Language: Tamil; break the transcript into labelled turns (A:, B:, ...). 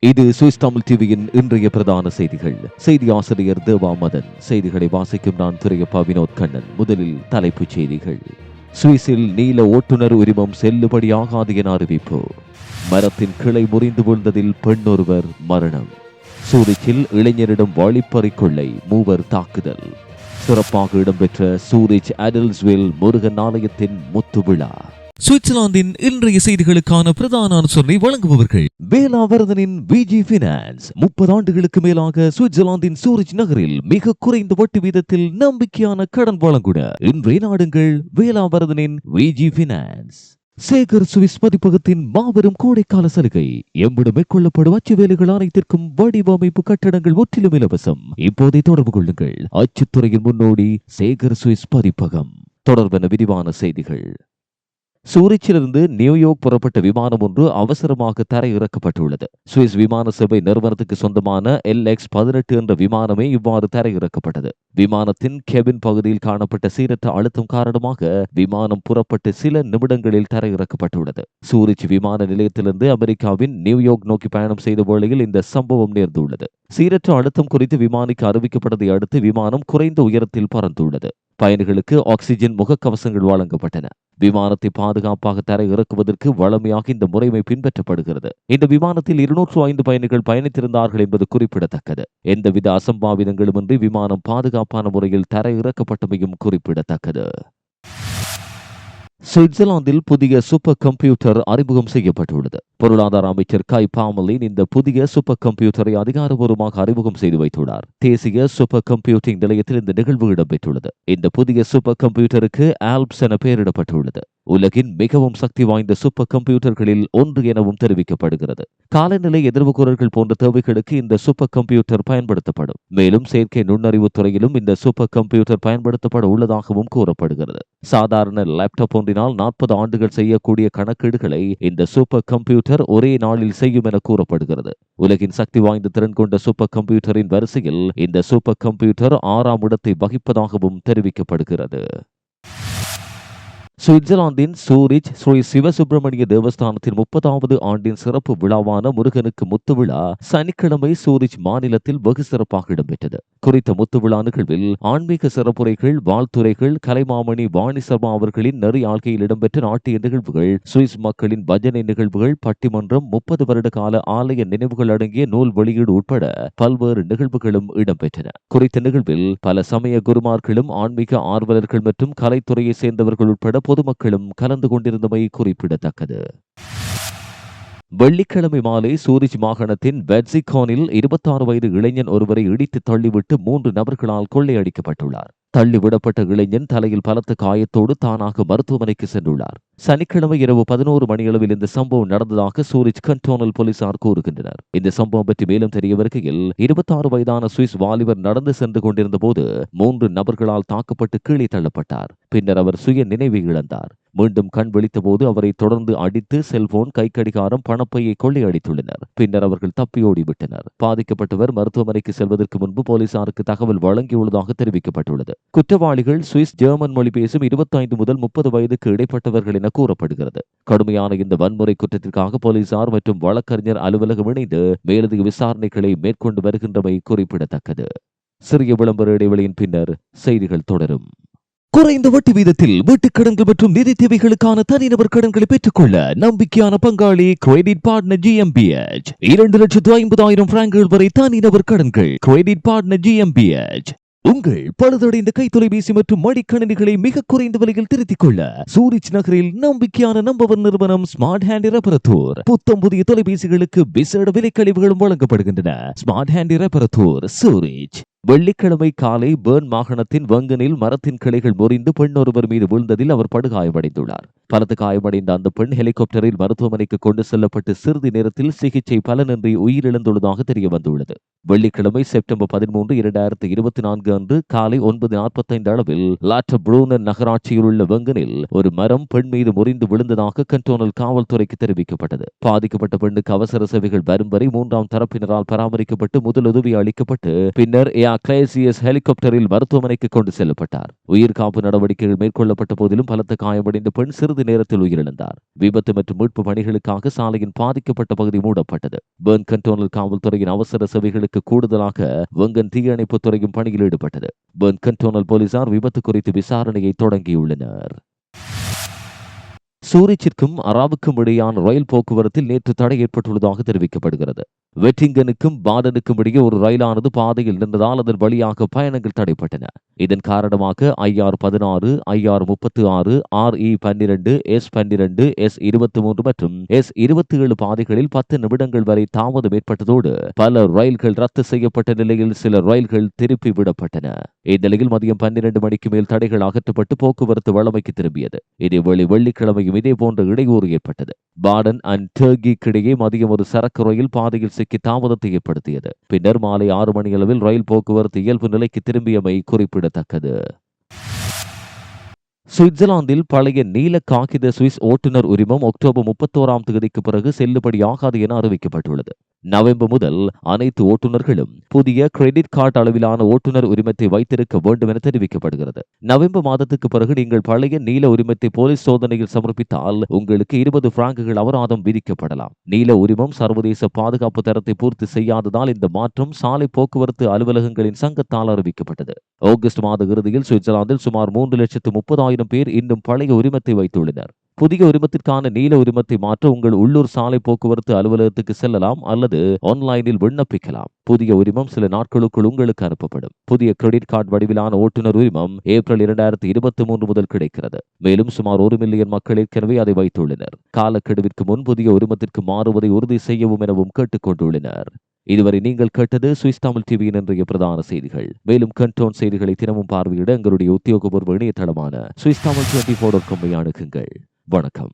A: இது சுவிஸ் தமிழ் டிவியின் இன்றைய பிரதான செய்திகள். செய்தி ஆசிரியர் தேவா மதன். செய்திகளை வாசிக்கும் நான் துரையப்பா வினோத் கண்ணன். முதலில் தலைப்புச் செய்திகள். சுவிஸில் நீல ஓட்டுநர் உரிமம் செல்லுபடியாகாது என அறிவிப்பு. மரத்தின் கிளை முறிந்து விழுந்ததில் பெண்ணொருவர் மரணம். சூரிச்சில் இளைஞரிடம் வழிப்பறி கொள்ளை மூவர் தாக்குதல். சிறப்பாக இடம்பெற்ற சூரிச் அடல்ஸ்வில் முருகன் ஆலயத்தின் முத்து விழா
B: சுவிட்சர்லாந்தின் இன்றைய செய்திகளுக்கான பிரதான அனுசரணை வழங்குபவர்கள்.
A: வேளாவர்தனின் விஜி பினான்ஸ் முப்பது ஆண்டுகளுக்கு மேலாக சுவிட்சர்லாந்தின் சூரிச் நகரில் மிக குறைந்த வட்டி வீதத்தில் நம்பிக்கையான கடன் வழங்குட இன்றைய நாடுங்கள் வேளாவர்தனின் விஜி பினான்ஸ் சேகர் சுவிஸ் பதிப்பகத்தின் மாபெரும் கோடைக்கால சலுகை. எம்மிடம் மேற்கொள்ளப்படும் அச்சு வேலைகள் அனைத்திற்கும் வடிவமைப்பு கட்டடங்கள் முற்றிலும் இலவசம். இப்போதை தொடர்பு கொள்ளுங்கள். அச்சுத்துறையின் முன்னோடி சேகர் சுவிஸ் பதிப்பகம். தொடர்பென விரிவான செய்திகள். சூரிச்சிலிருந்து நியூயார்க் புறப்பட்ட விமானம் ஒன்று அவசரமாக தரையிறக்கப்பட்டுள்ளது. சுவிஸ் விமான சேவை நிறுவனத்துக்கு சொந்தமான எல் எக்ஸ் பதினெட்டு என்ற விமானமே இவ்வாறு தரையிறக்கப்பட்டது. விமானத்தின் கெபின் பகுதியில் காணப்பட்ட சீரற்ற அழுத்தம் காரணமாக விமானம் புறப்பட்டு சில நிமிடங்களில் தரையிறக்கப்பட்டுள்ளது. சூரிச் விமான நிலையத்திலிருந்து அமெரிக்காவின் நியூயார்க் நோக்கி பயணம் செய்த வேளையில் இந்த சம்பவம் நேர்ந்துள்ளது. சீரற்ற அழுத்தம் குறித்து விமானிக்கு அறிவிக்கப்பட்டதை அடுத்து விமானம் குறைந்த உயரத்தில் பறந்துள்ளது. பயணிகளுக்கு ஆக்சிஜன் முகக்கவசங்கள் வழங்கப்பட்டன. விமானத்தை பாதுகாப்பாக தர இறக்குவதற்கு வளமையாக இந்த முறைமை பின்பற்றப்படுகிறது. இந்த விமானத்தில் இருநூற்று ஐந்து பயணிகள் பயணித்திருந்தார்கள் என்பது குறிப்பிடத்தக்கது. எந்தவித அசம்பாவிதங்களுமின்றி விமானம் பாதுகாப்பான முறையில் தர இறக்கப்பட்டமையும் குறிப்பிடத்தக்கது. சுவிட்சர்லாந்தில் புதிய சூப்பர் கம்ப்யூட்டர் அறிமுகம் செய்யப்பட்டுள்ளது. பொருளாதார அமைச்சர் கை பாமலின் இந்த புதிய சூப்பர் கம்ப்யூட்டரை அதிகாரபூர்வமாக அறிமுகம் செய்து வைத்துள்ளார். தேசிய சூப்பர் கம்ப்யூட்டிங் நிலையத்தில் இந்த நிகழ்வு இடம்பெற்றுள்ளது. இந்த புதிய சூப்பர் கம்ப்யூட்டருக்கு ஆல்ப்ஸ் என பெயரிடப்பட்டுள்ளது. உலகின் மிகவும் சக்தி வாய்ந்த சூப்பர் கம்ப்யூட்டர்களில் ஒன்று எனவும் தெரிவிக்கப்படுகிறது. காலநிலை எதிர்வுக்குறர்கள் போன்ற தேவைகளுக்கு இந்த சூப்பர் கம்ப்யூட்டர் பயன்படுத்தப்படும். மேலும் செயற்கை நுண்ணறிவு துறையிலும் இந்த சூப்பர் கம்ப்யூட்டர் பயன்படுத்தப்பட உள்ளதாகவும் கூறப்படுகிறது. சாதாரண லேப்டாப் ஒன்றினால் நாற்பது ஆண்டுகள் செய்யக்கூடிய கணக்கீடுகளை இந்த சூப்பர் கம்ப்யூட்டர் ஒரே நாளில் செய்யும் என கூறப்படுகிறது. உலகின் சக்தி வாய்ந்த திறன் கொண்ட சூப்பர் கம்ப்யூட்டரின் வரிசையில் இந்த சூப்பர் கம்ப்யூட்டர் ஆறாம் இடத்தை வகிப்பதாகவும் தெரிவிக்கப்படுகிறது. சுவிட்சர்லாந்தின் சூரிச் ஸ்ரீ சிவசுப்பிரமணிய தேவஸ்தானத்தின் முப்பதாவது ஆண்டின் சிறப்பு விழாவான முருகனுக்கு முத்து விழா சனிக்கிழமை சூரிச் மாநிலத்தில் வெகு சிறப்பாக இடம்பெற்றது. குறித்த முத்து விழா நிகழ்வில் ஆன்மீக சிறப்புரைகள் வாழ்த்துரைகள் கலைமாமணி வாணி சர்மா அவர்களின் நெறி ஆள்கையில் இடம்பெற்ற நாட்டிய நிகழ்வுகள் சுவிஸ் மக்களின் பஜனை நிகழ்வுகள் பட்டிமன்றம் முப்பது வருட கால ஆலய நினைவுகள் அடங்கிய நூல் வெளியீடு உட்பட பல்வேறு நிகழ்வுகளும் இடம்பெற்றன. குறித்த நிகழ்வில் பல சமய குருமார்களும் ஆன்மீக ஆர்வலர்கள் மற்றும் கலைத்துறையை சேர்ந்தவர்கள் உட்பட பொதுமக்களும் கலந்து கொண்டிருந்தமை குறிப்பிடத்தக்கது. வெள்ளிக்கிழமை மாலை சூரிஜ் மாகாணத்தின் வெட்சிகானில் இருபத்தாறு வயது இளைஞன் ஒருவரை இடித்து தள்ளிவிட்டு மூன்று நபர்களால் கொள்ளையடிக்கப்பட்டுள்ளார். தள்ளிவிடப்பட்ட இளைஞன் தலையில் பலத்த காயத்தோடு தானாக மருத்துவமனைக்கு சென்றுள்ளார். சனிக்கிழமை இரவு பதினோரு மணியளவில் இந்த சம்பவம் நடந்ததாக சூரிச் கண்டோனல் போலீசார் கூறுகின்றனர். இந்த சம்பவம் பற்றி மேலும் தெரிய வருகையில் இருபத்தாறு வயதான சுவிஸ் வாலிபர் நடந்து சென்று கொண்டிருந்த போது மூன்று நபர்களால் தாக்கப்பட்டு கீழே தள்ளப்பட்டார். பின்னர் அவர் சுய நினைவை இழந்தார். மீண்டும் கண் விழித்தபோது அவரை தொடர்ந்து அடித்து செல்போன் கைக்கடிகாரம் பணப்பையை கொள்ளையடித்துள்ளனர் பின்னர் அவர்கள் தப்பியோடிவிட்டனர் பாதிக்கப்பட்டவர் மருத்துவமனைக்கு செல்வதற்கு முன்பு போலீசாருக்கு தகவல் வழங்கியுள்ளதாக தெரிவிக்கப்பட்டுள்ளது. குற்றவாளிகள் சுவிஸ் ஜெர்மன் மொழி பேசும் இருபத்தைந்து முதல் முப்பது வயதுக்கு இடைப்பட்டவர்கள் என கூறப்படுகிறது. கடுமையான இந்த வன்முறை குற்றத்திற்காக போலீசார் மற்றும் வழக்கறிஞர் அலுவலகம் இணைந்து மேலதிக விசாரணைகளை மேற்கொண்டு வருகின்றமை குறிப்பிடத்தக்கது. சிறிய விளம்பர இடைவெளியின் பின்னர் செய்திகள் தொடரும். குறைந்த வட்டி வீதத்தில் வீட்டுக் கடன்கள் மற்றும் நிதி தேவைகளுக்கான தனிநபர் கடன்களை பெற்றுக்கொள்ள நம்பிக்கையான பங்காளி கிரெடிட் பார்ட்னர் ஜிஎம்பிஎச் இரண்டு லட்சத்து ஐம்பதாயிரம் பிராங்குகள் வரை தனிநபர் கடன்கள். கிரெடிட் பார்ட்னர் ஜிஎம்பிஎச் உங்கள் பழுதடைந்த கை தொலைபேசி மற்றும் மடிக்கணினிகளை மிக குறைந்த விலையில் திருத்திக் கொள்ள சூரிச் நகரில் நம்பிக்கையான நம்பவர் நிறுவனம் ஸ்மார்ட் ஹேண்ட் ரெபரத்தூர் புத்தம் புதிய தொலைபேசிகளுக்கு விசேட விலை கழிவுகளும் வழங்கப்படுகின்றன. ஸ்மார்ட் ஹேண்ட் ரெபரத்தூர் சூரிச் வெள்ளிக்கிழமை காலை பேர்ன் மாகாணத்தின் வங்கனில் மரத்தின் கிளைகள் முறிந்து பெண் ஒருவர் மீது விழுந்ததில் அவர் படுகாயமடைந்துள்ளார். பலத்து காயமடைந்த அந்த பெண் ஹெலிகாப்டரில் மருத்துவமனைக்கு கொண்டு செல்லப்பட்டு சிறிது நேரத்தில் சிகிச்சை பலனின்றி உயிரிழந்துள்ளதாக தெரிய வந்துள்ளது வெள்ளிக்கிழமை செப்டம்பர் பதிமூன்று இரண்டாயிரத்து இருபத்தி நான்கு அன்று காலை ஒன்பது நாற்பத்தைந்து அளவில் லாட்ட புரூனன் நகராட்சியில் உள்ள வெங்கனில் ஒரு மரம் பெண் மீது முறிந்து விழுந்ததாக கண்டோனல் காவல்துறைக்கு தெரிவிக்கப்பட்டது. பாதிக்கப்பட்ட பெண்ணுக்கு அவசர சேவைகள் வரும் வரை மூன்றாம் தரப்பினரால் பராமரிக்கப்பட்டு முதலுதவி அளிக்கப்பட்டு பின்னர் ஏ கிளேசியஸ் ஹெலிகாப்டரில் மருத்துவமனைக்கு கொண்டு செல்லப்பட்டார். உயிர்காப்பு நடவடிக்கைகள் மேற்கொள்ளப்பட்ட போதிலும் பலத்த காயமடைந்த பெண் சிறிது சிறிது நேரத்தில் உயிரிழந்தார். விபத்து மற்றும் மீட்பு பணிகளுக்காக சாலையின் பாதிக்கப்பட்ட பகுதி மூடப்பட்டது. பேர்ன் கண்டோனல் காவல்துறையின் அவசர சேவைகளுக்கு கூடுதலாக வெங்கன் தீயணைப்புத் துறையும் பணியில் ஈடுபட்டது. பேர்ன் கண்டோனல் போலீசார் விபத்து குறித்து விசாரணையை தொடங்கியுள்ளனர். சூரிச்சிற்கும் அராவுக்கும் இடையான ரயில் போக்குவரத்தில் நேற்று தடை ஏற்பட்டுள்ளதாக தெரிவிக்கப்படுகிறது. வெட்டிங்கனுக்கும் பாடனுக்கும் இடையே ஒரு ரயிலானது பாதையில் நின்றதால் அதன் வழியாக பயணங்கள் தடைப்பட்டன. இதன் காரணமாக ஐஆர் பதினாறு ஐஆர் முப்பத்து ஆறு ஆர் இ பன்னிரண்டு எஸ் பன்னிரண்டு எஸ் இருபத்தி மூன்று மற்றும் எஸ் இருபத்தி ஏழு பாதைகளில் பத்து நிமிடங்கள் வரை தாமதம் ஏற்பட்டதோடு பல ரயில்கள் ரத்து செய்யப்பட்ட நிலையில் சில ரயில்கள் திருப்பி விடப்பட்டன. இந்நிலையில் மதியம் பன்னிரண்டு மணிக்கு மேல் தடைகள் அகற்றப்பட்டு போக்குவரத்து வழமைக்கு திரும்பியது. இதேவேளை வெள்ளிக்கிழமையும் இதேபோன்ற இடையூறு ஏற்பட்டது. பாடன் அண்ட் டர்கிக்கிடையே மதியம் ஒரு சரக்கு ரயில் பாதையில் சிக்கி தாமதத்தை ஏற்படுத்தியது. பின்னர் மாலை ஆறு மணி அளவில் ரயில் போக்குவரத்து இயல்பு நிலைக்கு திரும்பியமை குறிப்பிடத்தக்கது. சுவிட்சர்லாந்தில் பழைய நீல காகித சுவிஸ் ஓட்டுநர் உரிமம் அக்டோபர் முப்பத்தோராம் தேதிக்கு பிறகு செல்லுபடியாகாது என அறிவிக்கப்பட்டுள்ளது. நவம்பர் முதல் அனைத்து ஓட்டுநர்களும் புதிய கிரெடிட் கார்டு அளவிலான ஓட்டுநர் உரிமத்தை வைத்திருக்க வேண்டும் என தெரிவிக்கப்படுகிறது. நவம்பர் மாதத்துக்கு பிறகு நீங்கள் பழைய நீல உரிமத்தை போலீஸ் சோதனையில் சமர்ப்பித்தால் உங்களுக்கு இருபது பிராங்குகள் அபராதம் விதிக்கப்படலாம். நீல உரிமம் சர்வதேச பாதுகாப்பு தரத்தை பூர்த்தி செய்யாததால் இந்த மாற்றம் சாலை போக்குவரத்து அலுவலகங்களின் சங்கத்தால் அறிவிக்கப்பட்டது. ஆகஸ்ட் மாத இறுதியில் சுவிட்சர்லாந்தில் சுமார் மூன்று லட்சத்து முப்பதாயிரம் பேர் இன்னும் பழைய உரிமத்தை வைத்துள்ளனர். புதிய உரிமத்திற்கான நீல உரிமத்தை மாற்ற உங்கள் உள்ளூர் சாலை போக்குவரத்து அலுவலகத்துக்கு செல்லலாம் அல்லது ஆன்லைனில் விண்ணப்பிக்கலாம். புதிய உரிமம் சில நாட்களுக்குள் உங்களுக்கு அனுப்பப்படும். புதிய கிரெடிட் கார்டு வடிவிலான ஓட்டுநர் உரிமம் ஏப்ரல் இரண்டாயிரத்தி இருபத்தி மூன்று முதல் கிடைக்கிறது. மேலும் சுமார் ஒரு மில்லியன் மக்கள் ஏற்கனவே அதை வைத்துள்ளனர். காலக்கெடுவிற்கு முன் புதிய உரிமத்திற்கு மாறுவதை உறுதி செய்யவும் எனவும் கேட்டுக்கொண்டுள்ளனர் இதுவரை நீங்கள் கேட்டது சுவிஸ் தமிழ் டிவியின் இன்றைய பிரதான செய்திகள். மேலும் கண்டோன் செய்திகளை தினமும் பார்வையிட எங்களுடைய உத்தியோகபூர்வ இணையதளமான சுவிஸ் தமிழ் டுவெண்டி போர் அணுகுங்கள். வணக்கம்